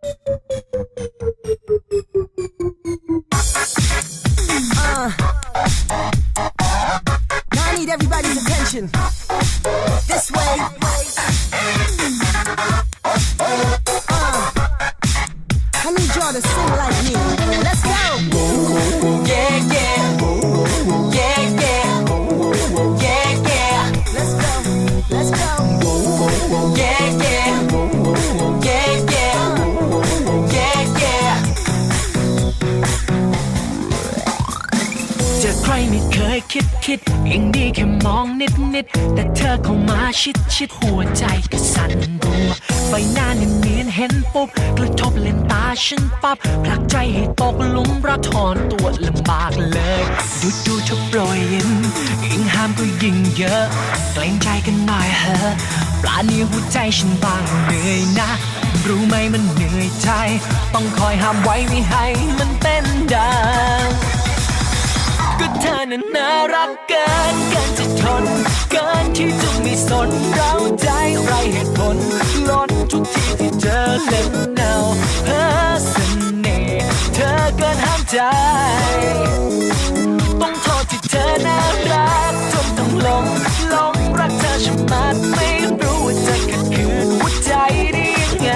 Uh, I need everybody's attention. This way. I need y'all to sing like me. ครไม่เคยคิดคิดยังดีแค่มองนิดนิดแต่เธอเข้ามาชิดชิดหัวใจก็สั่นรัวใบหน้าเนียนเนียนเห็นปุ๊บกระทบเลนตาฉันปั๊บผลักใจให้ตกหลุมรักถอนตัวลำบากเลย ดูดูเธอโปรยยิ้มยิ่งห้ามก็ยิ่งเยอะเกรงใจกันหน่อยเถอะปลาเนียหัวใจฉันบางเหนื่อยนะ รู้ไหมมันเหนื่อยใจ ต้องคอยห้ามไว้ไม่ให้มันเต้นดัง นั้นน่ารักเกินเกินจะทน เกินที่จะไม่สนเราใจไรเหตุผลล้นทุกทีที่เจอเล่นเนาเพ้อเสน่ห์เธอเกินห้ามใจ ต้องโทษที่เธอน่ารักจนต้องหลงหลงรักเธอฉันมากไม่รู้ว่าจะขัดขืนหัวใจได้ยังไง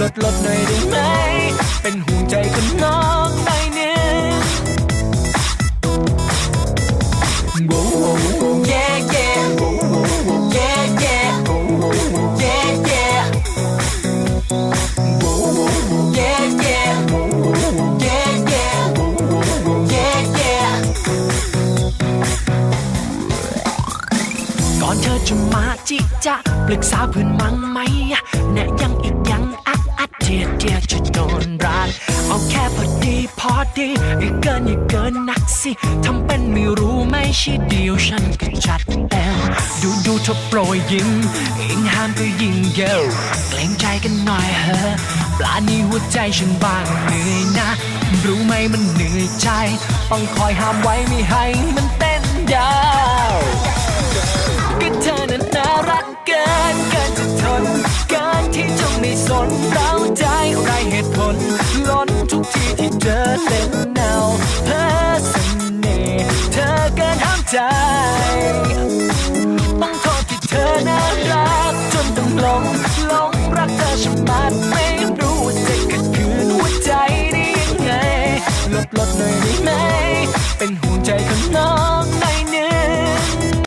ลดลดหน่อยได้ไหม เป็นห่วงใจคนน้อย อนเธอจะมาจิจะปรึกษาเพื่อนมั้งไหมแนะยังอีกยังอัดอัดเดียดเดียจะโดนรักเอาแค่พอดีพอดีอย่าเกินอย่าเกินนักสิทำเป็นไม่รู้ไม่ใช่เดียวฉันก็จัดเต็มดูดูเธอโปรยยิ้มยิ่งห้ามก็ยิ่งเยอะเกรงใจกันหน่อยเถอะปลานี้หัวใจฉันบางเหนื่อยนะ รู้ไหมมันเหนื่อยใจ ต้องคอยห้ามไว้ไม่ให้มัน ฉันมาไม่รู้ว่าจะขัดขืนหัวใจได้ยังไงลดลดหน่อยได้ไหม เป็นห่วงใจคนน้อง